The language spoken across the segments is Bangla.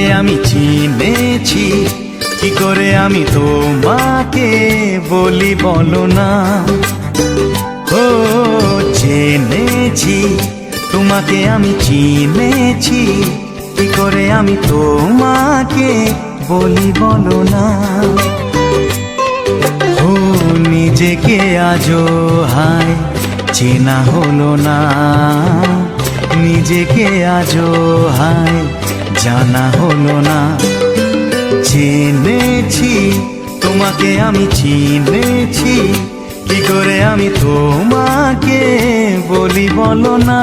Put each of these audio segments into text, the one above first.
তোমাকে আমি চিনেছি। কি করে আমি তোমাকে বলি বলো না? ও, জেনেছি, তোমাকে আমি চিনেছি। কি করে আমি তোমাকে বলি বলো না? ও, নিজেকে আজো হায়, চেনা হলো না। নিজেকে আজো হায়, জানা হলো না। চিনেছি, তোমাকে আমি চিনেছি, কি করে আমি তোমাকে বলি বলো না?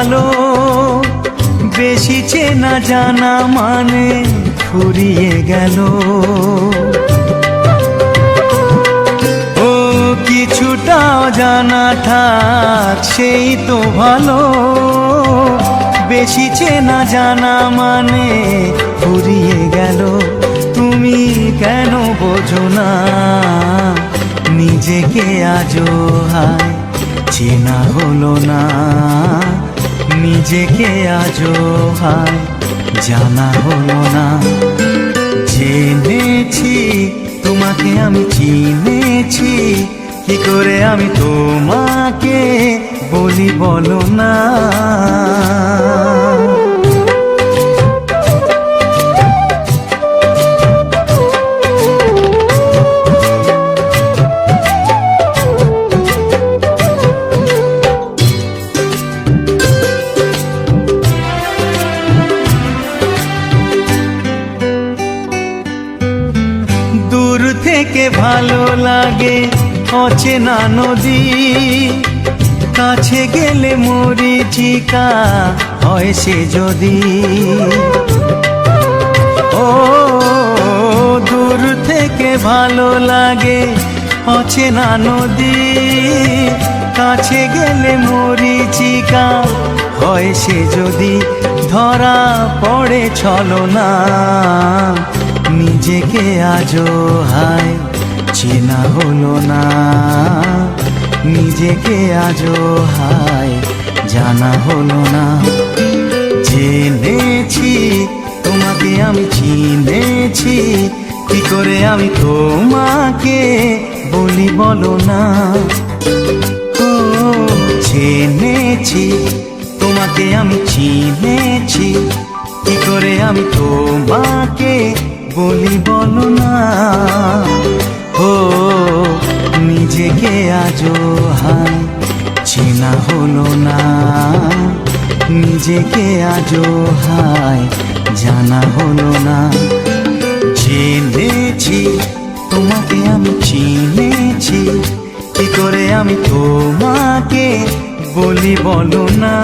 ভালো, বেশি চেনা জানা মানে ফুরিয়ে গেল। ও, কিছুটা জানা থাক সেই তো ভালো। বেশি চেনা জানা মানে ফুরিয়ে গেল। তুমি কেন বোঝো না? নিজেকে আজো হায়, চেনা হলো না। নিজেকে আজো ভাই জানা হলো না। জেনেছি, তোমাকে আমি চিনেছি, কি করে আমি তোমাকে বলি বলো না। লাগে অচেনা নদী। কাছে গেলে মরিচিকা হয় সে যদি। ও, দূর থেকে ভালো লাগে অচেনা নদী। কাছে গেলে মরিচিকা হয় সে যদি। ধরা পড়ে চলো না নিজেকে আজো হায়। চেনা হলো না। নিজেকে আজো হায় জানা হলো না। জেনেছি, তোমাকে আমি চিনেছি। কি করে আমি তোমাকে বলি বলো না? ও, জেনেছি, তোমাকে আমি চিনেছি। কি করে আমি তোমাকে বলি বলো না? ও নিজেকে আজো হায়, চেনা হলো না। নিজেকে আজো হায়, জানা হলো না। জেনেছি, তোমাকে আমি চিনেছি, কি করে আমি তোমাকে বলি বলো না।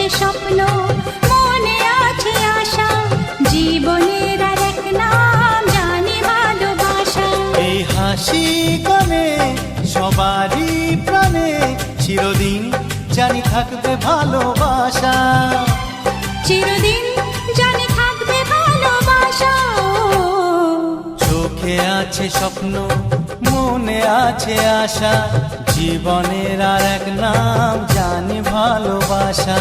আছে স্বপ্ন মনে আছে আশা জীবনের আর এক নাম জানি ভালোবাসা। এই হাসি গানে সবারই প্রাণে চিরদিন জানি থাকবে ভালোবাসা। চিরদিন জানি থাকবে ভালোবাসা। চোখে আছে স্বপ্ন মনে আছে আশা জীবনের আর এক নাম জানি ভালোবাসা।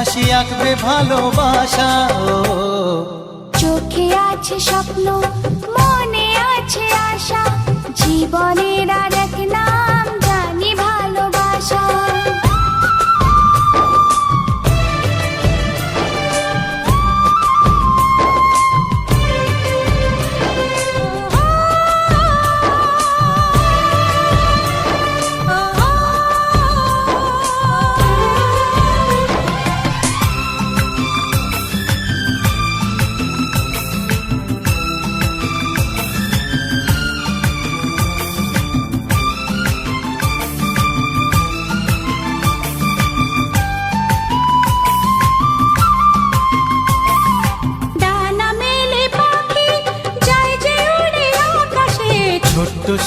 হাসি আঁকবে ভালোবাসা চোখে আছে স্বপ্ন মনে আছে আশা জীবনের আর এক নাম।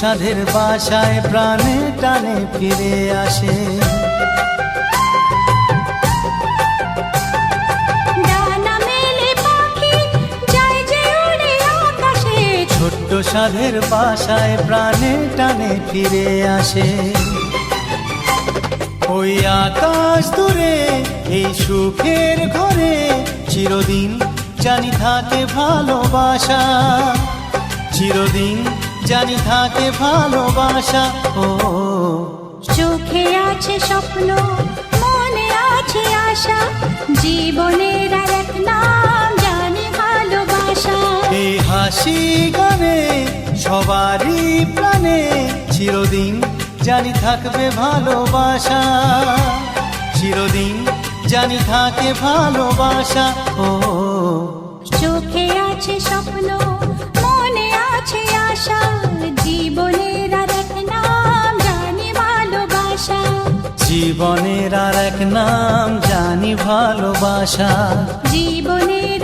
সাধের বাসায় প্রাণে টানে ফিরে আসে। ছোট্ট সাধের বাসায় প্রাণে টানে ফিরে আসে। ওই আকাশ দূরে এই সুখের ঘরে চিরদিন জানি থাকে ভালোবাসা। চিরদিন জানি থাকে ভালোবাসা। ও চোখে আছে স্বপ্ন মনে আছে আশা জীবনের আর এক নাম জানি ভালোবাসা। এই হাসি গানে সবারই প্রাণে চিরদিন জানি থাকবে ভালোবাসা। চিরদিন জানি থাকে ভালোবাসা। ও চোখে আছে স্বপ্ন জীবনের আর এক নাম জানি ভালোবাসা। জীবনের আর এক নাম জানি ভালোবাসা। জীবনের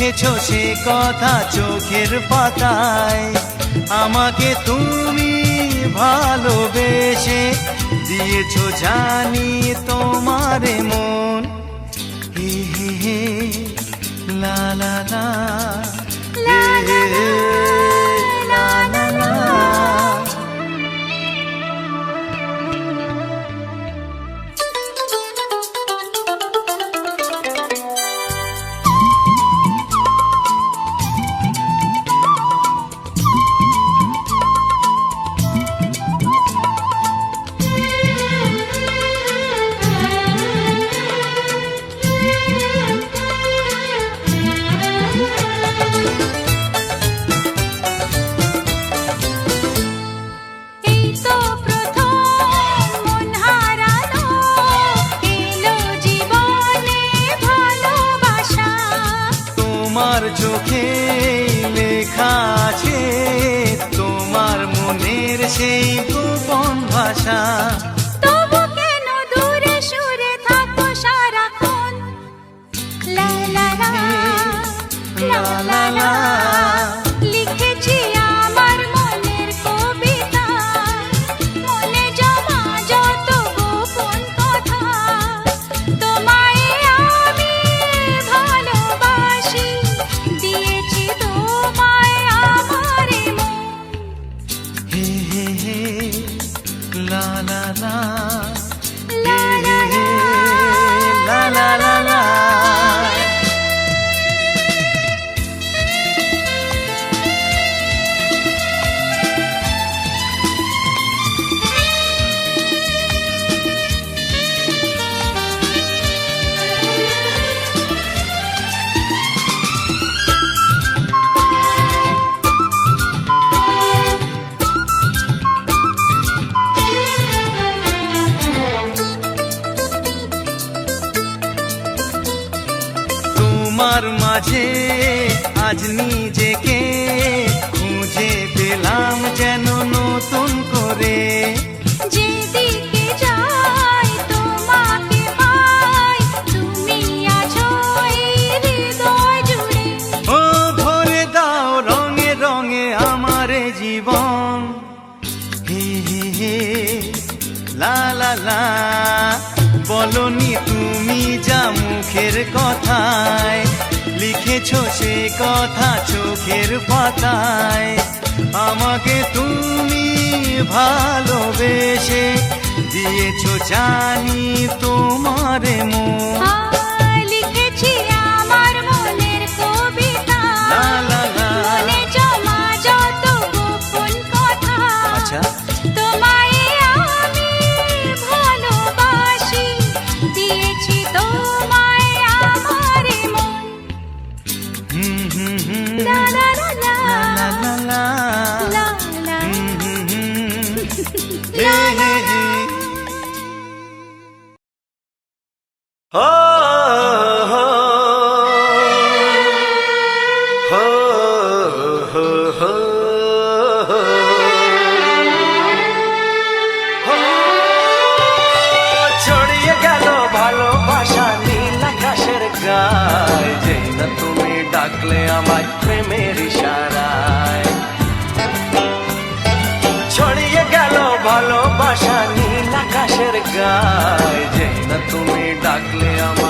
লিখেছ সে কথা চোখের পাতায়। আমাকে তুমি ভালোবেসে দিয়েছ জানি তোমারে মন। হে হে লা লা লা লা গোপন ভাষা। তবু কেন দূরে সরে থাকো সারাক্ষণ? লা লা লা লা লা লা। কথায়। লিখেছ সে কথা চোখের পাতায়। আমাকে তুমি ভালোবেসে দিয়েছ জানি তোমারে মন। লিখেছি আমার মনের কবিতা। ছড়িয়ে গেল ভালোবাসা নীল আকাশের গায়। যেই না তুমি ডাকলে আমায় প্রেমের ইশারায়। ছড়িয়ে গেল ভালোবাসা নীল আকাশের গায়। যেই না তুমি ডাকলে পাহাড়